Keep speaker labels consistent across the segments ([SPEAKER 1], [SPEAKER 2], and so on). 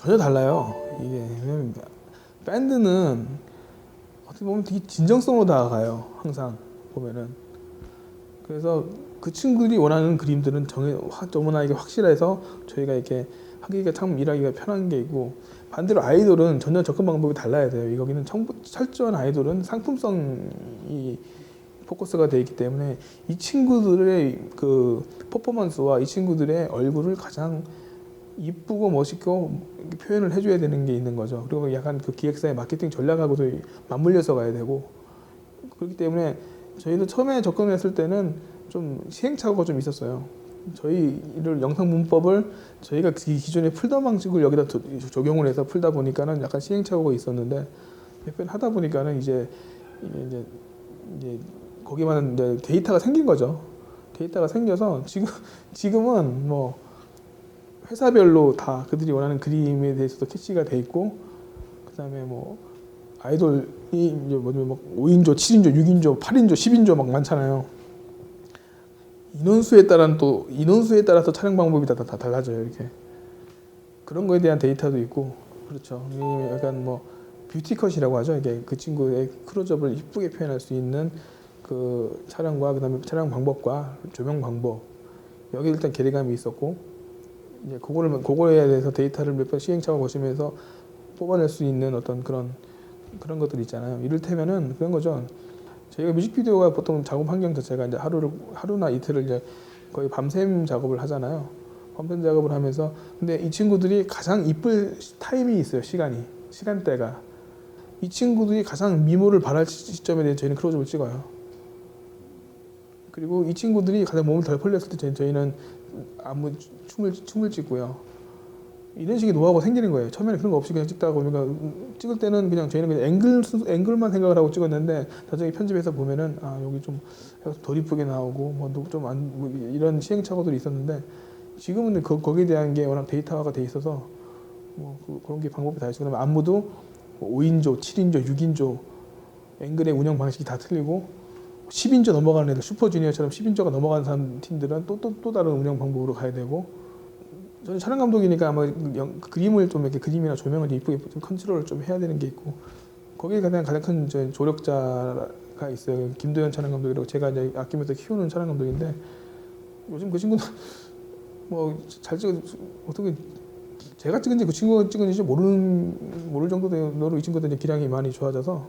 [SPEAKER 1] 전혀 달라요. 이게 밴드는 어떻게 보면 되게 진정성으로 다가가요. 항상 보면은 그래서 그 친구들이 원하는 그림들은 정해 확- 너무나 이게 확실해서 저희가 이렇게 하기가 참 일하기가 편한 게 있고 반대로 아이돌은 전혀 접근 방법이 달라야 돼요. 여기는 청- 철저한 아이돌은 상품성이 포커스가 돼 있기 때문에 이 친구들의 그 퍼포먼스와 이 친구들의 얼굴을 가장 이쁘고 멋있고 표현을 해줘야 되는 게 있는 거죠. 그리고 약간 그 기획사의 마케팅 전략하고도 맞물려서 가야 되고 그렇기 때문에 저희도 처음에 접근했을 때는 좀 시행착오가 좀 있었어요. 저희를 영상 문법을 저희가 기- 기존에 풀던 방식을 여기다 도- 적용을 해서 풀다 보니까는 약간 시행착오가 있었는데 몇번 하다 보니까는 이제 이제 이제 거기만 이제 데이터가 생긴 거죠. 데이터가 생겨서 지금 지금은 뭐 회사별로 다 그들이 원하는 그림에 대해서도 캐치가 돼 있고 그다음에 뭐 아이돌이 이제 뭐냐면 막 5인조, 7인조, 6인조, 8인조, 10인조 막 많잖아요. 인원수에 따른 또 인원수에 따라서 촬영 방법이 다, 다, 다 달라져요 이렇게 그런 거에 대한 데이터도 있고 그렇죠. 약간 뭐 뷰티컷이라고 하죠. 이게 그 친구의 클로즈업을 이쁘게 표현할 수 있는 그 촬영과 그다음에 촬영 방법과 조명 방법 여기 일단 괴리감이 있었고 이제 그거를 그거에 대해서 데이터를 몇 번 시행착오 거치면서 뽑아낼 수 있는 어떤 그런 그런 것들 있잖아요. 이를테면은 그런 거죠. 저희가 뮤직비디오가 보통 작업 환경 자체가 이제 하루를 하루나 이틀을 이제 거의 밤샘 작업을 하잖아요. 밤샘 작업을 하면서 근데 이 친구들이 가장 이쁠 타임이 있어요. 시간이 시간대가 이 친구들이 가장 미모를 발할 시점에 대해 저희는 클로즈업을 찍어요. 그리고 이 친구들이 가장 몸을 덜 벌렸을 때 저희- 저희는 안무 춤을 춤을 찍고요. 이런 식의 노하우가 생기는 거예요. 처음에는 그런 거 없이 그냥 찍다가 보니까 음, 찍을 때는 그냥 저희는 그냥 앵글 수- 앵글만 생각을 하고 찍었는데 나중에 편집해서 보면은 아 여기 좀덜 이쁘게 나오고 뭐좀안 뭐 이런 시행착오들이 있었는데 지금은 그, 거기에 대한 게 워낙 데이터화가 돼 있어서 뭐 그, 그런 게 방법이 다 있어요. 그다음에 안무도 뭐 5인조, 7인조, 6인조 앵글의 운영 방식이 다 틀리고 10인조 넘어가는 애들 슈퍼주니어처럼 10인조가 넘어가는 사람 팀들은 또 또 또 다른 운영 방법으로 가야 되고 저는 촬영 감독이니까 아마 영- 그림을 좀 이렇게 그림이나 조명을 좀 이쁘게 좀 컨트롤을 좀 해야 되는 게 있고 거기에 가장 가장 큰 이제 조력자가 있어요. 김도현 촬영 감독이라고 제가 이제 아끼면서 키우는 촬영 감독인데 요즘 그 친구는 뭐 잘 찍어 어떻게 제가 찍은지 그 친구가 찍은지 모르는 모를 정도로 이 친구들 이제 기량이 많이 좋아져서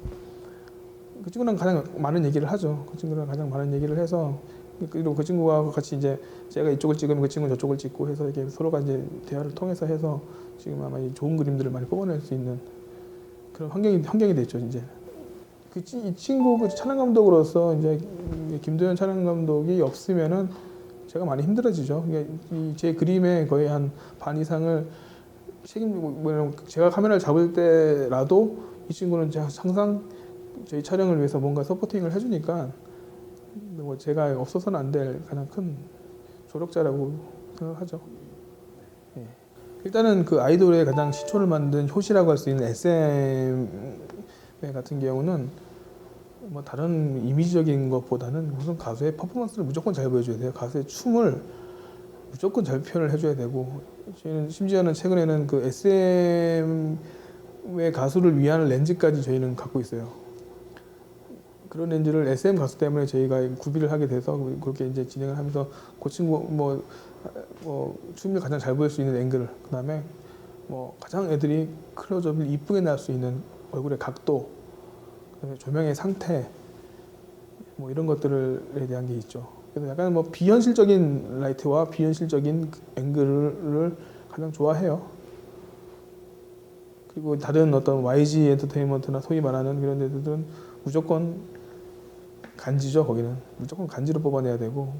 [SPEAKER 1] 그 친구랑 가장 많은 얘기를 하죠. 그 친구랑 가장 많은 얘기를 해서 그리고 그 친구와 같이 이제 제가 이쪽을 찍으면 그 친구는 저쪽을 찍고 해서 이렇게 서로가 이제 대화를 통해서 해서 지금 아마 이 좋은 그림들을 많이 뽑아낼 수 있는 그런 환경이 환경이 됐죠 이제. 그 이 친구 그 촬영 감독으로서 이제 김도현 촬영 감독이 없으면은 제가 많이 힘들어지죠. 이게 이제 그림의 거의 한 반 이상을 책임지고 뭐 제가 카메라를 잡을 때라도 이 친구는 제가 항상 저희 촬영을 위해서 뭔가 서포팅을 해주니까 뭐 제가 없어서는 안 될 가장 큰 조력자라고 생각하죠. 예. 일단은 그 아이돌의 가장 시초를 만든 효시라고 할 수 있는 SM 같은 경우는 뭐 다른 이미지적인 것보다는 무슨 가수의 퍼포먼스를 무조건 잘 보여줘야 돼요. 가수의 춤을 무조건 잘 표현을 해줘야 되고 저희는 심지어는 최근에는 그 SM의 가수를 위한 렌즈까지 저희는 갖고 있어요. 그런 렌즈를 SM 가수 때문에 저희가 구비를 하게 돼서 그렇게 이제 진행을 하면서 그 친구 뭐, 뭐 춤을 가장 잘 보일 수 있는 앵글 그 다음에 뭐 가장 애들이 클로즈업을 이쁘게 날 수 있는 얼굴의 각도 그다음에 조명의 상태 뭐 이런 것들에 대한 게 있죠. 그래서 약간 뭐 비현실적인 라이트와 비현실적인 앵글을 가장 좋아해요. 그리고 다른 어떤 YG 엔터테인먼트나 소위 말하는 그런 데들은 무조건 간지죠? 거기는. 무조건 간지로 뽑아내야 되고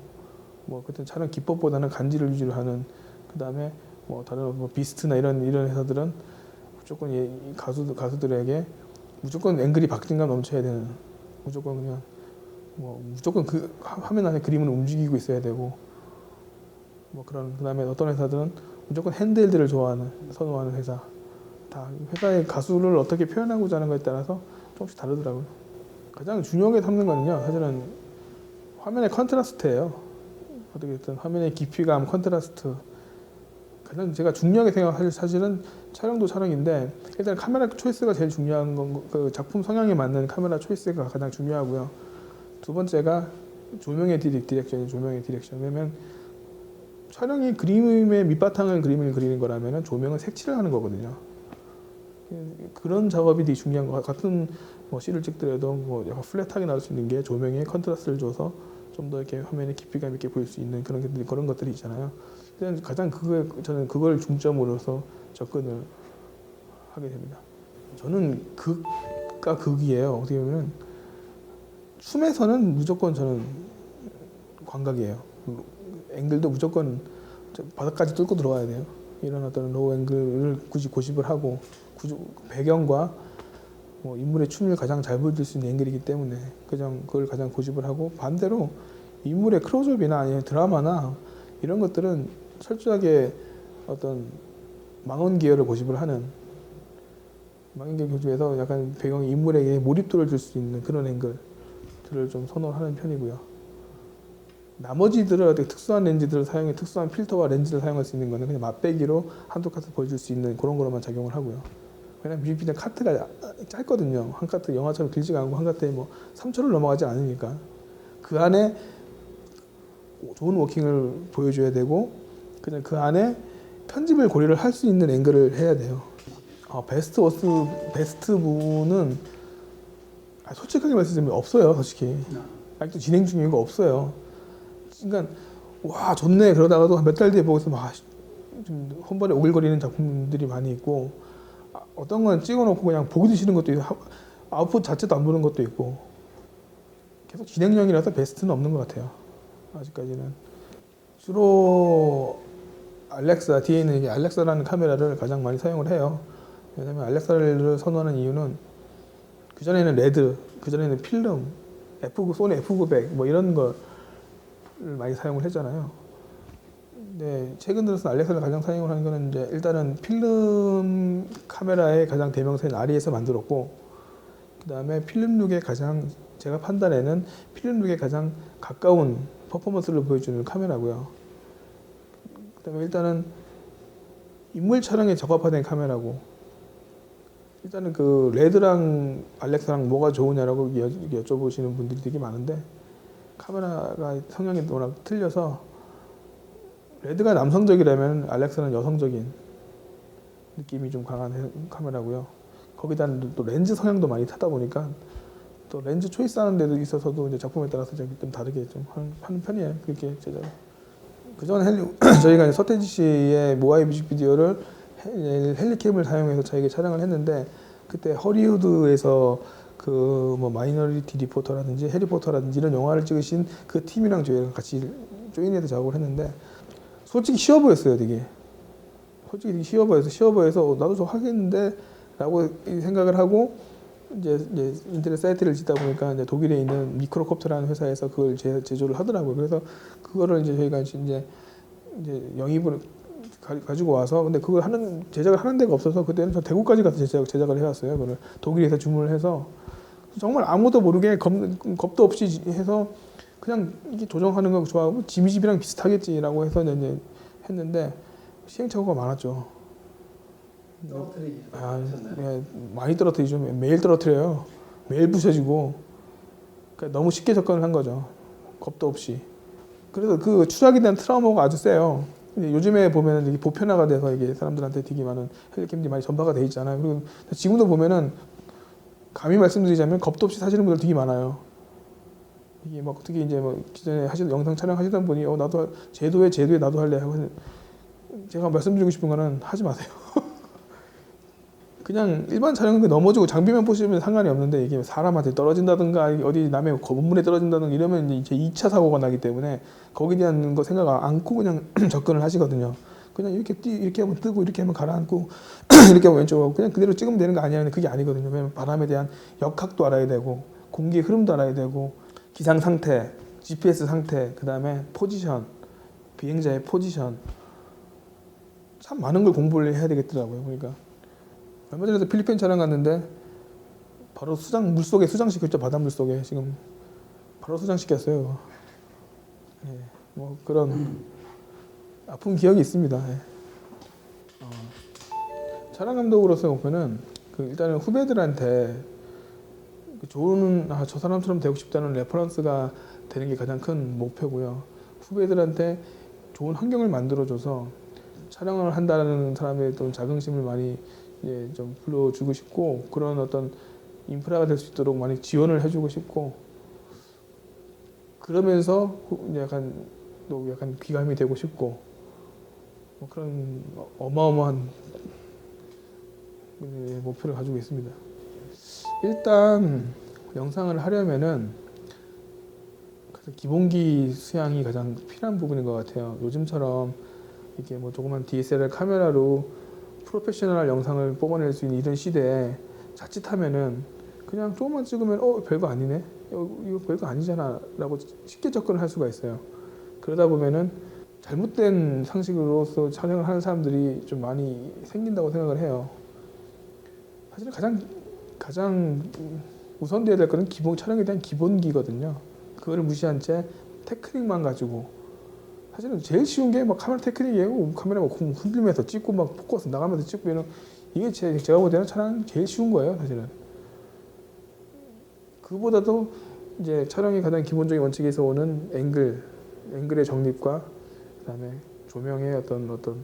[SPEAKER 1] 뭐 그때 촬영 기법보다는 간지를 유지를 하는 그 다음에 뭐 다른 뭐 비스트나 이런 이런 회사들은 무조건 이 가수 가수들에게 무조건 앵글이 박진감 넘쳐야 되는 무조건 그냥 뭐 무조건 그 화- 화면 안에 그림을 움직이고 있어야 되고 뭐 그런 그 다음에 어떤 회사들은 무조건 핸드헬드를 좋아하는 선호하는 회사. 다 회사의 가수를 어떻게 표현하고자 하는 거에 따라서 조금씩 다르더라고요. 가장 중요하게 삼는 거는요 사실은 화면의 컨트라스트예요. 어떻게 됐든 화면의 깊이감 컨트라스트 가장 제가 중요하게 생각할 사실은 촬영도 촬영인데 일단 카메라 초이스가 제일 중요한 건 그 작품 성향에 맞는 카메라 초이스가 가장 중요하고요. 두 번째가 조명의 디렉, 디렉션이 조명의 디렉션. 왜냐면 촬영이 그림의 밑바탕을 그림을 그리는 거라면 조명은 색칠을 하는 거거든요. 그런 작업이 되게 중요한 것 같- 같은 뭐 씨를 찍더라도 뭐 약간 플랫하게 나올 수 있는 게 조명에 컨트라스트를 줘서 좀 더 이렇게 화면에 깊이감 있게 보일 수 있는 그런 것들이 그런 것들이 있잖아요. 그냥 가장 그걸 저는 그걸 중점으로서 접근을 하게 됩니다. 저는 극과 극이에요. 어떻게 보면 춤에서는 무조건 저는 광각이에요. 그 앵글도 무조건 저 바닥까지 뚫고 들어가야 돼요. 이런 어떤 로우 앵글을 굳이 고집을 하고 배경과 뭐 인물의 춤을 가장 잘 보여줄 수 있는 앵글이기 때문에 그냥 그걸 가장 고집을 하고 반대로 인물의 클로즈업이나 아니면 드라마나 이런 것들은 철저하게 어떤 망원 기여를 고집을 하는 망원 기여 고집에서 약간 배경 인물에게 몰입도를 줄 수 있는 그런 앵글들을 좀 선호하는 편이고요. 나머지들은 어떻게 특수한 렌즈들을 사용해 특수한 필터와 렌즈를 사용할 수 있는 거는 그냥 맛배기로 한두 카트 보여줄 수 있는 그런 거로만 작용을 하고요. 왜냐면 뮤직비디오 카트가 짧거든요. 한 카트 영화처럼 길지가 않고 한 카트에 뭐 3초를 넘어가지 않으니까 그 안에 좋은 워킹을 보여줘야 되고 그냥 그 안에 편집을 고려를 할 수 있는 앵글을 해야 돼요. 어, 베스트 워스 베스트 부분은 아, 솔직하게 말씀드리면 없어요, 솔직히. 아직도 진행 중인 거 없어요. 그러니까 와 좋네 그러다가도 몇 달 뒤에 보고서 막좀 혼발에 오글거리는 작품들이 많이 있고 아, 어떤 건 찍어놓고 그냥 보기도 싫은 것도 있고 하- 아웃풋 자체도 안 보는 것도 있고 계속 진행형이라서 베스트는 없는 것 같아요. 아직까지는. 주로 알렉사 뒤에 있는 알렉사라는 카메라를 가장 많이 사용을 해요. 왜냐면 알렉사를 선호하는 이유는 그 전에는 레드 그 전에는 필름 F 소니 F900 뭐 이런 걸 많이 사용을 했잖아요. 근데 최근 들어서 알렉사를 가장 사용을 하는 거는 이제 일단은 필름 카메라의 가장 대명사인 아리에서 만들었고 그 다음에 필름룩에 가장 제가 판단에는 필름룩에 가장 가까운 퍼포먼스를 보여주는 카메라고요. 그 다음에 일단은 인물 촬영에 적합화된 카메라고 일단은 그 레드랑 알렉사랑 뭐가 좋으냐라고 여, 여쭤보시는 분들이 되게 많은데 카메라가 성향이 워낙 틀려서 레드가 남성적이라면 알렉사는 여성적인 느낌이 좀 강한 해- 카메라고요. 거기다 또 렌즈 성향도 많이 타다 보니까 또 렌즈 초이스 하는 데도 있어서도 이제 작품에 따라서 좀 다르게 좀 하는- 하는 편이에요. 그렇게 제작. 그전 헬리 저희가 서태지 씨의 모아이 뮤직비디오를 헬- 헬리캠을 사용해서 저에게 촬영을 했는데 그때 허리우드에서 그 뭐 마이너리티 리포터라든지 해리포터라든지 이런 영화를 찍으신 그 팀이랑 저희랑 같이 조인해서 작업을 했는데 솔직히 쉬워 보였어요 되게. 솔직히 되게 쉬워 보여서 쉬워 보여서 어, 나도 저 하겠는데? 라고 생각을 하고 이제, 이제 인터넷 사이트를 짓다 보니까 이제 독일에 있는 미크로콥터라는 회사에서 그걸 제, 제조를 하더라고요. 그래서 그거를 이제 저희가 이제 이제 영입을 가, 가지고 와서 근데 그걸 하는 제작을 하는 데가 없어서 그때는 저 대구까지 가서 제작, 제작을 해왔어요 그걸 독일에서 주문을 해서. 정말 아무도 모르게 겁, 겁도 없이 해서 그냥 이게 조정하는 거 좋아하고 지미집이랑 비슷하겠지라고 해서 이제 했는데 시행착오가 많았죠.
[SPEAKER 2] 떨어뜨리기
[SPEAKER 1] 아, 예, 많이 떨어뜨리죠. 매일 떨어뜨려요. 매일 부셔지고 그러니까 너무 쉽게 접근을 한 거죠. 겁도 없이. 그래서 그 추락에 대한 트라우마가 아주 세요. 요즘에 보면은 이게 보편화가 돼서 이게 사람들한테 되게 많은 헬리캠들이 많이 전파가 돼 있잖아요. 그리고 지금도 보면은 감히 말씀드리자면 겁도 없이 사시는 분들 되게 많아요. 이게 막 특히 이제 뭐 기존에 하시던 영상 촬영하시던 분이 어 나도 제도에 제도에 나도 할래 하고 제가 말씀드리고 싶은 거는 하지 마세요. 그냥 일반 촬영은 넘어지고 장비만 보시면 상관이 없는데 이게 사람한테 떨어진다든가 어디 남의 건물에 떨어진다든가 이러면 이제 2차 사고가 나기 때문에 거기에 대한 거 생각 않고 그냥 접근을 하시거든요. 그냥 이렇게 뛰 이렇게 하면 뜨고 이렇게 하면 가라앉고 이렇게 하면 왼쪽 하고 그냥 그대로 찍으면 되는 거 아니야. 근데 그게 아니거든요. 왜냐면 바람에 대한 역학도 알아야 되고 공기의 흐름도 알아야 되고 기상 상태, GPS 상태, 그 다음에 포지션, 비행자의 포지션 참 많은 걸 공부를 해야 되겠더라고요. 그러니까 얼마 전에도 필리핀 촬영 갔는데 바로 수장 물 속에 수장 시켰죠 바닷물 속에 지금 바로 수장 시켰어요. 예, 뭐 그런 아픈 기억이 있습니다. 예. 촬영 감독으로서의 목표는 그 일단은 후배들한테 그 좋은 아, 저 사람처럼 되고 싶다는 레퍼런스가 되는 게 가장 큰 목표고요. 후배들한테 좋은 환경을 만들어줘서 촬영을 한다는 사람의 어떤 자긍심을 많이 이제 좀 불러주고 싶고 그런 어떤 인프라가 될 수 있도록 많이 지원을 해주고 싶고 그러면서 약간 또 약간 귀감이 되고 싶고 뭐 그런 어- 어마어마한 예, 목표를 가지고 있습니다. 일단 영상을 하려면은 기본기 수양이 가장 필요한 부분인 것 같아요. 요즘처럼 이게 뭐 조그만 DSLR 카메라로 프로페셔널 영상을 뽑아낼 수 있는 이런 시대에 자칫하면은 그냥 조금만 찍으면 어 별거 아니네 어, 이거 별거 아니잖아라고 쉽게 접근을 할 수가 있어요. 그러다 보면은 잘못된 상식으로서 촬영을 하는 사람들이 좀 많이 생긴다고 생각을 해요. 사실은 가장 가장 우선돼야 될 거는 기본 촬영에 대한 기본기거든요. 그거를 무시한 채 테크닉만 가지고 사실은 제일 쉬운 게 막 카메라 테크닉이에요. 카메라 막 흔들면서 찍고 막 포커스 나가면서 찍고 이런 이게 제, 제가 볼 때는 촬영 제일 쉬운 거예요, 사실은. 그보다도 이제 촬영의 가장 기본적인 원칙에서 오는 앵글, 앵글의 정립과 그다음에 조명의 어떤 어떤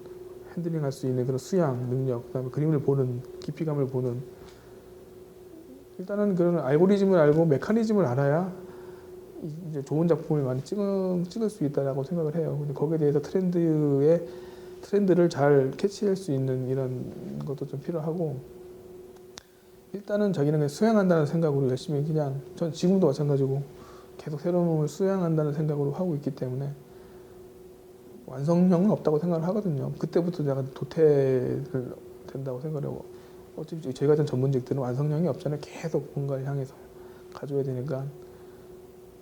[SPEAKER 1] 핸들링할 수 있는 그런 수양 능력, 그다음에 그림을 보는 깊이감을 보는 일단은 그런 알고리즘을 알고 메커니즘을 알아야 이제 좋은 작품을 많이 찍을, 찍을 수 있다라고 생각을 해요. 근데 거기에 대해서 트렌드의 트렌드를 잘 캐치할 수 있는 이런 것도 좀 필요하고 일단은 자기는 그냥 수양한다는 생각으로 열심히 그냥 전 지금도 마찬가지고 계속 새로운 걸 수양한다는 생각으로 하고 있기 때문에 완성형은 없다고 생각을 하거든요. 그때부터 약간 도태를 된다고 생각을 하고 어차피 저희 같은 전문직들은 완성형이 없잖아요. 계속 뭔가를 향해서 가져야 되니까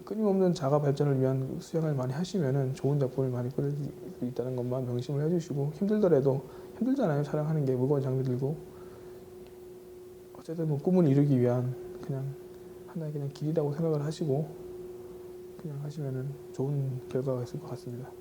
[SPEAKER 1] 끊임없는 자가 발전을 위한 수양을 많이 하시면은 좋은 작품을 많이 끌수 있다는 것만 명심을 해주시고 힘들더라도 힘들잖아요. 촬영하는 게 무거운 장비 들고 어쨌든 뭐 꿈을 이루기 위한 그냥 하나의 그냥 길이라고 생각을 하시고 그냥 하시면은 좋은 결과가 있을 것 같습니다.